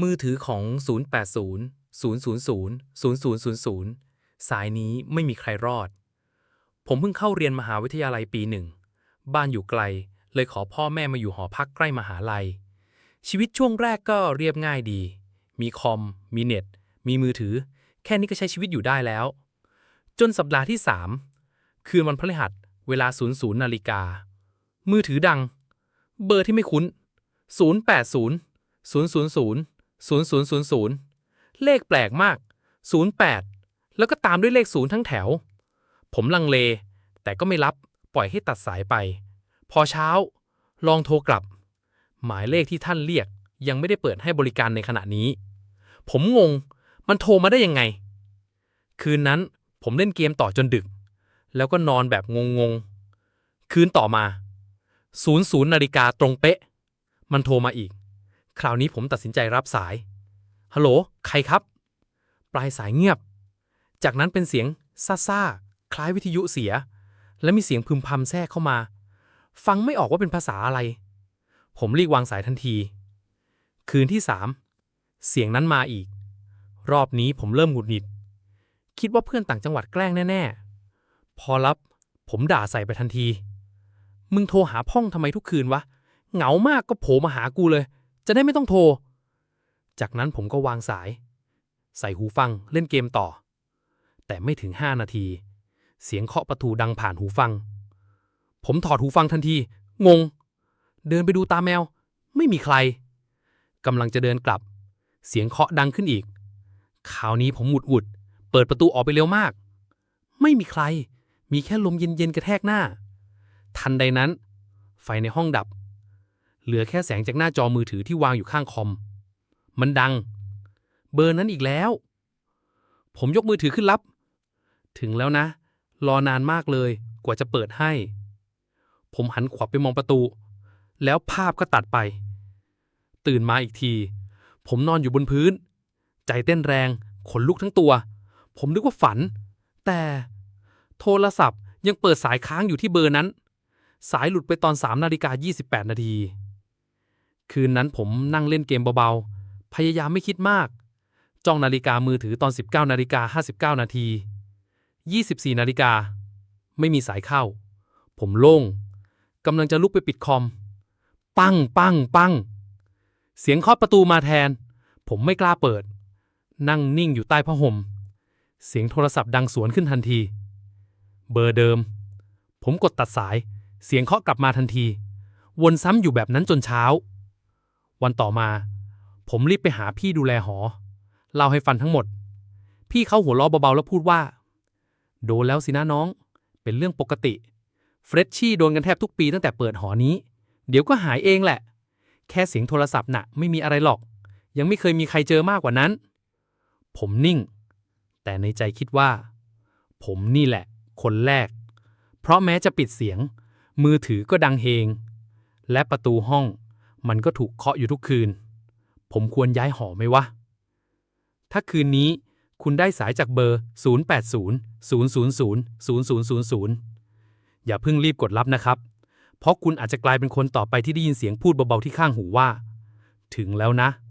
มือถือของ 080 000 0000 สายนี้ไม่มีใครรอด ผมเพิ่งเข้าเรียนมหาวิทยาลัยปีหนึ่ง บ้านอยู่ไกล เลยขอพ่อแม่มาอยู่หอพักใกล้มหาลัย ชีวิตช่วงแรกก็เรียบง่ายดี มีคอม มีเน็ต มีมือถือ แค่นี้ก็ใช้ชีวิตอยู่ได้แล้ว จนสัปดาห์ที่ 3 คืนวันพฤหัส เวลา 00นาฬิกา มือถือดัง เบอร์ที่ไม่คุ้น 080 000 0000 เลขแปลกมาก 08 แล้วก็ตามด้วยเลข 0 ทั้งแถว ผมลังเล แต่ก็ไม่รับ ปล่อยให้ตัดสายไป พอเช้า ลองโทรกลับ หมายเลขที่ท่านเรียกยังไม่ได้เปิดให้บริการในขณะนี้ ผมงง มันโทรมาได้ยังไง คืนนั้นผมเล่นเกมต่อจนดึก แล้วก็นอนแบบงงๆ คืนต่อมา 00นาฬิกาตรงเป๊ะ มันโทรมาอีก คราวนี้ผมตัดสินใจรับสาย ฮัลโหล ใครครับ ปลายสายเงียบ จากนั้นเป็นเสียงซ่าๆ คล้ายวิทยุเสีย และมีเสียงพึมพำแทรกเข้ามา ฟังไม่ออกว่าเป็นภาษาอะไร ผมรีบวางสายทันที คืนที่สามเสียงนั้นมาอีก รอบนี้ผมเริ่มหงุดหงิด คิดว่าเพื่อนต่างจังหวัดแกล้งแน่ ๆ พอรับ ผมด่าใส่ไปทันที มึงโทรหาพ่องทำไมทุกคืนวะ เหงามากก็โผล่มาหากูเลย จะได้ไม่ต้องโทร จากนั้นผมก็วางสาย ใส่หูฟังเล่นเกมต่อ แต่ไม่ถึง5นาที เสียงเคาะประตูดังผ่านหูฟัง ผมถอดหูฟังทันที งง เดินไปดูตาแมว ไม่มีใครกำลังจะเดินกลับ เสียงเคาะดังขึ้นอีก คราวนี้ผมหมุดหุดเปิดประตูออกไปเร็วมาก ไม่มีใคร มีแค่ลมเย็นๆกระแทกหน้า ทันใดนั้น ไฟในห้องดับ เหลือแค่แสงจากหน้าจอมือถือที่วางอยู่ข้างคอม มันดัง เบอร์นั้นอีกแล้ว ผมยกมือถือขึ้นรับ ถึงแล้วนะ รอนานมากเลย กว่าจะเปิดให้ ผมหันขวับไปมองประตู แล้วภาพก็ตัดไป ตื่นมาอีกที ผมนอนอยู่บนพื้น ใจเต้นแรง ขนลุกทั้งตัว ผมนึกว่าฝัน แต่โทรศัพท์ยังเปิดสายค้างอยู่ที่เบอร์นั้น สายหลุดไปตอน3นาฬิกา28 นาที คืนนั้นผมนั่งเล่นเกมเบาๆ พยายามไม่คิดมาก จ้องนาฬิกามือถือตอน 19นาฬิกา59 นาที 24นาฬิกา ไม่มีสายเข้า ผมโล่งกำลังจะลุกไปปิดคอม ปังปังปัง เสียงเคาะประตูมาแทน ผมไม่กล้าเปิด นั่งนิ่งอยู่ใต้ผ้าห่ม เสียงโทรศัพท์ดังสวนขึ้นทันที เบอร์เดิม ผมกดตัดสาย เสียงเคาะกลับมาทันที วนซ้ำอยู่แบบนั้นจนเช้า วันต่อมา ผมรีบไปหาพี่ดูแลหอ เล่าให้ฟันทั้งหมด พี่เขาหัวเราะเบาๆแล้วพูดว่า โดนแล้วสินะน้อง เป็นเรื่องปกติ เฟรชชี่โดนกันแทบทุกปีตั้งแต่เปิดหอนี้ เดี๋ยวก็หายเองแหละ แค่เสียงโทรศัพท์น่ะไม่มีอะไรหรอก ยังไม่เคยมีใครเจอมากกว่านั้น ผมนิ่ง แต่ในใจคิดว่า ผมนี่แหละ คนแรก เพราะแม้จะปิดเสียง มือถือก็ดังเฮงและประตูห้อง มันก็ถูกเคาะอยู่ทุกคืน ผมควรย้ายหอไหมวะ ถ้าคืนนี้คุณได้สายจากเบอร์ 080 000 0000 อย่าเพิ่งรีบกดรับนะครับ เพราะคุณอาจจะกลายเป็นคนต่อไปที่ได้ยินเสียงพูดเบาๆที่ข้างหูว่า ถึงแล้วนะ